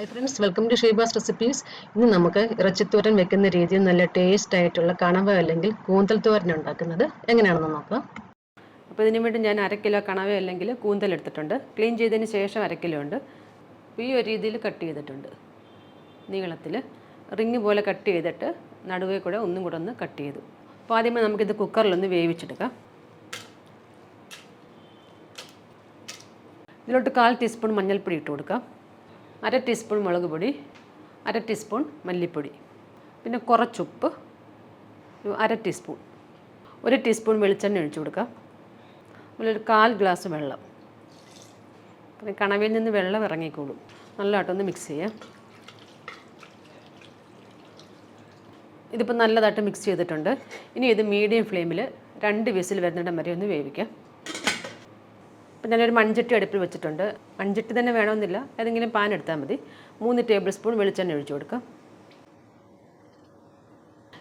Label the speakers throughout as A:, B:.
A: Hi friends welcome to Sheeba's recipes ഇന്ന് നമുക്ക് ഇറച്ചിത്തോരൻ വെക്കുന്ന രീതിയിൽ നല്ല ടേസ്റ്റ് ആയിട്ടുള്ള കണവ അല്ലെങ്കിൽ കൂന്തൽ തോരൻ ഉണ്ടാക്കുന്നത് എങ്ങനെയാണെന്ന് നോക്കാം.
B: അപ്പോൾ ഇതിനു വേണ്ടി ഞാൻ അര കിലോ കണവ അല്ലെങ്കിൽ കൂന്തൽ എടുത്തിട്ടുണ്ട്. ക്ലീൻ ചെയ്തതിന് ശേഷം അര കിലോ ഉണ്ട്. ഈ ഒരു രീതിയിൽ കട്ട് ചെയ്തിട്ടുണ്ട്. നീളത്തിൽ റിങ് പോലെ കട്ട് ചെയ്തിട്ട് നടുവേ കൂടെ ഒന്നും കൂടെ ഒന്ന് കട്ട് ചെയ്തു. അപ്പോൾ ആദ്യമേ നമുക്കിത് കുക്കറിലൊന്ന് വേവിച്ചെടുക്കാം. ഇതിലോട്ട് കാൽ ടീസ്പൂൺ മഞ്ഞൾപ്പൊടി ഇട്ട് കൊടുക്കാം. അര ടീസ്പൂൺ മുളക് പൊടി അര ടീസ്പൂൺ മല്ലിപ്പൊടി പിന്നെ കുറച്ചുപ്പ് അര ടീസ്പൂൺ. ഒരു ടീസ്പൂൺ വെളിച്ചെണ്ണ ഒഴിച്ചു കൊടുക്കാം. അതുപോലെ ഒരു കാൽ ഗ്ലാസ് വെള്ളം. പിന്നെ കണവിൽ നിന്ന് വെള്ളം ഇറങ്ങിക്കോളും. നല്ലതായിട്ടൊന്ന് മിക്സ് ചെയ്യാം. ഇതിപ്പോൾ നല്ലതായിട്ട് മിക്സ് ചെയ്തിട്ടുണ്ട്. ഇനി ഇത് മീഡിയം ഫ്ലെയിമിൽ രണ്ട് വിസിൽ വരുന്നിടം വരെ ഒന്ന് വേവിക്കാം. ഇപ്പം ഞാനൊരു മൺചട്ടി അടുപ്പിൽ വെച്ചിട്ടുണ്ട്. മൺചട്ടി തന്നെ വേണമെന്നില്ല. ഏതെങ്കിലും പാൻ എടുത്താൽ മതി. മൂന്ന് ടേബിൾ സ്പൂൺ വെളിച്ചെണ്ണ ഒഴിച്ചു കൊടുക്കാം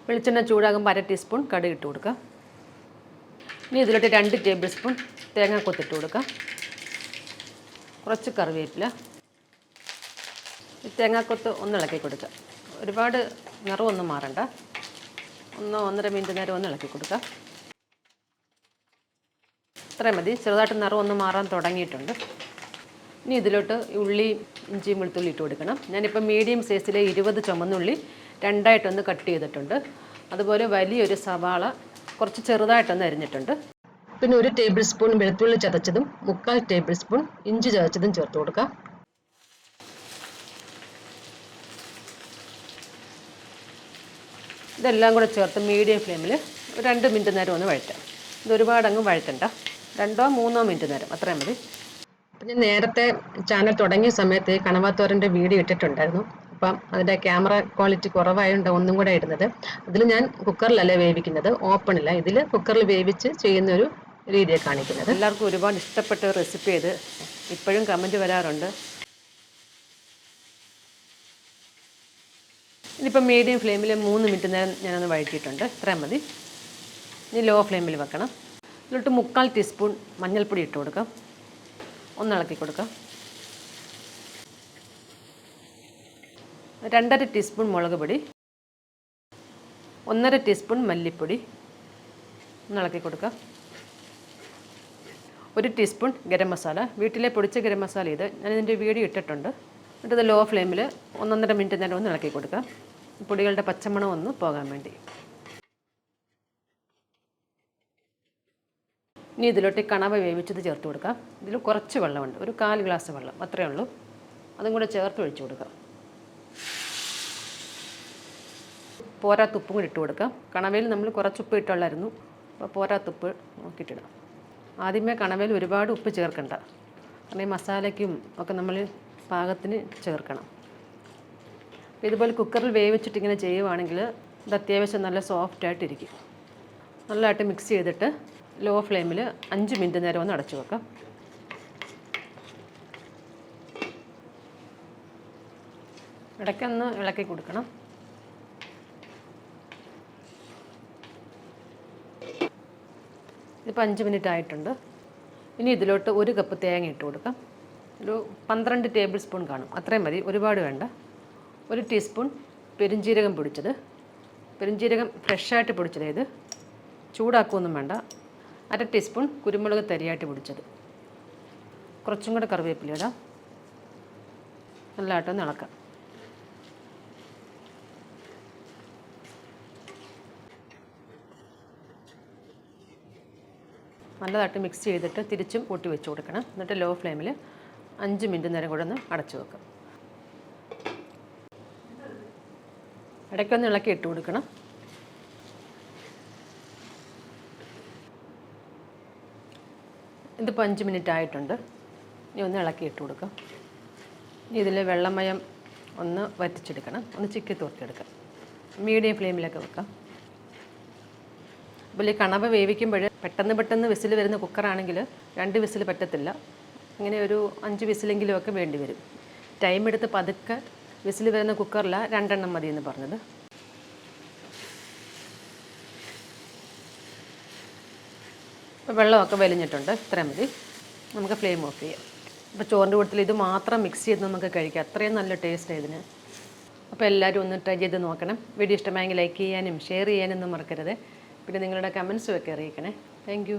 B: വെളിച്ചെണ്ണ ചൂടാകുമ്പോൾ അര ടീസ്പൂൺ കടുക് ഇട്ട് കൊടുക്കാം ഇനി ഇതിലോട്ട് രണ്ട് ടേബിൾ സ്പൂൺ തേങ്ങ കൊത്തിട്ട് കൊടുക്കാം കുറച്ച് കറിവേപ്പില. ഈ തേങ്ങാക്കൊത്ത് ഒന്ന് ഇളക്കി കൊടുക്കുക. ഒരുപാട് നിറമൊന്നും മാറണ്ട. ഒന്ന് ഒന്നര മിനിറ്റ് നേരം ഒന്ന് ഇളക്കി കൊടുക്കാം ഇത്രയും മതി. ചെറുതായിട്ട് നിറം ഒന്ന് മാറാൻ തുടങ്ങിയിട്ടുണ്ട്. ഇനി ഇതിലോട്ട് ഉള്ളി ഇഞ്ചിയും വെളുത്തുള്ളി ഇട്ട് കൊടുക്കണം. ഞാനിപ്പോൾ മീഡിയം സൈസിലെ ഇരുപത് ചുമന്നുള്ളി രണ്ടായിട്ടൊന്ന് കട്ട് ചെയ്തിട്ടുണ്ട്. അതുപോലെ വലിയൊരു സവാള കുറച്ച് ചെറുതായിട്ടൊന്ന് അരിഞ്ഞിട്ടുണ്ട്.
A: പിന്നെ ഒരു ടേബിൾ സ്പൂൺ വെളുത്തുള്ളി ചതച്ചതും മുക്കാൽ ടേബിൾ സ്പൂൺ ഇഞ്ചി ചതച്ചതും ചേർത്ത് കൊടുക്കാം.
B: ഇതെല്ലാം കൂടെ ചേർത്ത് മീഡിയം ഫ്ലെയിമിൽ രണ്ട് മിനിറ്റ് നേരം ഒന്ന് വഴറ്റാം. ഇത് ഒരുപാട് അങ്ങ് വഴറ്റണ്ട. രണ്ടോ മൂന്നോ മിനിറ്റ് നേരം. അത്രയും മതി.
A: അപ്പം ഞാൻ നേരത്തെ ചാനൽ തുടങ്ങിയ സമയത്ത് കണവാത്തോരന്റെ വീഡിയോ ഇട്ടിട്ടുണ്ടായിരുന്നു. അപ്പം അതിന്റെ ക്യാമറ ക്വാളിറ്റി കുറവായതുകൊണ്ട് ഒന്നും കൂടെ ഇടുന്നത്. അതിൽ ഞാൻ കുക്കറിലല്ല വേവിക്കുന്നത്. ഓപ്പണില്ല ഇതിൽ കുക്കറിൽ വേവിച്ച് ചെയ്യുന്ന ഒരു രീതിയാണ് കാണിക്കുന്നത്.
B: എല്ലാവർക്കും ഒരുപാട് ഇഷ്ടപ്പെട്ട റെസിപ്പി ഇത്. ഇപ്പോഴും കമന്റ് വരാറുണ്ട്. ഇനിയിപ്പോൾ മീഡിയം ഫ്ലെയിമിൽ മൂന്ന് മിനിറ്റ് നേരം ഞാനൊന്ന് വഴറ്റിയിട്ടുണ്ട്. ഇത്രയും മതി. ഇനി ലോ ഫ്ലെയിമിൽ വെക്കണം. ഇതിലോട്ട് മുക്കാൽ ടീസ്പൂൺ മഞ്ഞൾപ്പൊടി ഇട്ട് കൊടുക്കുക ഒന്ന് ഇളക്കി കൊടുക്കാം. രണ്ടര ടീസ്പൂൺ മുളക് പൊടി. ഒന്നര ടീസ്പൂൺ മല്ലിപ്പൊടി. ഒന്ന് കൊടുക്കുക കൊടുക്കാം. ഒരു ടീസ്പൂൺ ഗരം മസാല. വീട്ടിലെ പൊടിച്ച ഗരം മസാല ഇത് ഞാൻ ഇതിന്റെ വീഡിയോ ഇട്ടിട്ടുണ്ട്. എന്നിട്ട് ഇത് ലോ ഫ്ലെയിമിൽ ഒന്നൊന്നര മിനിറ്റ് നേരം ഒന്ന് ഇളക്കി കൊടുക്കുക പൊടികളുടെ പച്ചമണം ഒന്ന് പോകാൻ വേണ്ടി. ഇനി ഇതിലോട്ട് കണവ വേവിച്ചത് ചേർത്ത് കൊടുക്കാം. ഇതിൽ കുറച്ച് വെള്ളമുണ്ട്. ഒരു കാൽ ഗ്ലാസ് വെള്ളം അത്രയേ ഉള്ളൂ. അതും കൂടെ ചേർത്ത് ഒഴിച്ചു കൊടുക്കാം. പോരാത്തുപ്പും കൂടി ഇട്ട് കൊടുക്കാം. കണവയിൽ നമ്മൾ കുറച്ച് ഉപ്പ് ഇട്ടുള്ളായിരുന്നു. അപ്പോൾ പോരാത്തുപ്പ് നോക്കിയിട്ടിടാം. ആദ്യമേ കണവയിൽ ഒരുപാട് ഉപ്പ് ചേർക്കണ്ട. കാരണം ഈ മസാലയ്ക്കും ഒക്കെ നമ്മൾ പാകത്തിന് ചേർക്കണം. ഇതുപോലെ കുക്കറിൽ വേവിച്ചിട്ട് ഇങ്ങനെ ചെയ്യുവാണെങ്കിൽ ഇത് അത്യാവശ്യം നല്ല സോഫ്റ്റായിട്ടിരിക്കും. നല്ലതായിട്ട് മിക്സ് ചെയ്തിട്ട് ലോ ഫ്ലെയിമിൽ അഞ്ച് മിനിറ്റ് നേരം ഒന്ന് അടച്ചു വെക്കാം. ഇടയ്ക്കൊന്ന് ഇളക്കി കൊടുക്കണം. ഇതിപ്പോൾ അഞ്ച് മിനിറ്റ് ആയിട്ടുണ്ട്. ഇനി ഇതിലോട്ട് ഒരു കപ്പ് തേങ്ങ ഇട്ട് കൊടുക്കാം. ഒരു പന്ത്രണ്ട് ടേബിൾ സ്പൂൺ കാണും. അത്രയും മതി. ഒരുപാട് വേണ്ട. ഒരു ടീസ്പൂൺ പെരിഞ്ജീരകം പൊടിച്ചത്. പെരിഞ്ജീരകം ഫ്രഷായിട്ട് പൊടിച്ചത് ഇത് ചൂടാക്കുകയൊന്നും വേണ്ട. അര ടീസ്പൂൺ കുരുമുളക് തരിയായിട്ട് പൊടിച്ചത്. കുറച്ചും കൂടെ കറിവേപ്പില ഇടാം. നല്ലതായിട്ടൊന്ന് ഇളക്കാം. നല്ലതായിട്ട് മിക്സ് ചെയ്തിട്ട് തിരിച്ചും കൂട്ടി വെച്ച് കൊടുക്കണം. എന്നിട്ട് ലോ ഫ്ലെയിമിൽ അഞ്ച് മിനിറ്റ് നേരം കൂടെ ഒന്ന് അടച്ചു വെക്കാം. ഇടയ്ക്കൊന്ന് ഇളക്കി ഇട്ട് കൊടുക്കണം. ഇതിപ്പോൾ അഞ്ച് മിനിറ്റ് ആയിട്ടുണ്ട്. ഇനി ഒന്ന് ഇളക്കി ഇട്ട് കൊടുക്കാം. ഇനി ഇതിൽ വെള്ളമയം ഒന്ന് വറ്റിച്ചെടുക്കണം. ഒന്ന് ചിക്കി തുറത്തെടുക്കാം മീഡിയം ഫ്ലെയിമിലൊക്കെ വെക്കാം. അപ്പോൾ ഈ കണവ വേവിക്കുമ്പോൾ പെട്ടെന്ന് പെട്ടെന്ന് വിസിൽ വരുന്ന കുക്കറാണെങ്കിൽ രണ്ട് വിസിൽ പറ്റത്തില്ല. ഇങ്ങനെ ഒരു അഞ്ച് വിസിലെങ്കിലുമൊക്കെ വേണ്ടി വരും. ടൈം എടുത്ത് പതുക്കെ വിസിൽ വരുന്ന കുക്കറില രണ്ടെണ്ണം മതി എന്ന് പറഞ്ഞത്. ഇപ്പോൾ വെള്ളമൊക്കെ വലിഞ്ഞിട്ടുണ്ട്. ഇത്രയും മതി. നമുക്ക് ഫ്ലെയിം ഓഫ് ചെയ്യാം. അപ്പോൾ ചോറിന്റെ കൂട്ടത്തിൽ ഇത് മാത്രം മിക്സ് ചെയ്ത് നമുക്ക് കഴിക്കാം. അത്രയും നല്ല ടേസ്റ്റ് ഇതിന്. അപ്പോൾ എല്ലാവരും ഒന്ന് ട്രൈ ചെയ്ത് നോക്കണം. വീഡിയോ ഇഷ്ടമായെങ്കിൽ ലൈക്ക് ചെയ്യാനും ഷെയർ ചെയ്യാനൊന്നും മറക്കരുത്. പിന്നെ നിങ്ങളുടെ കമൻസും ഒക്കെ അറിയിക്കണേ. താങ്ക്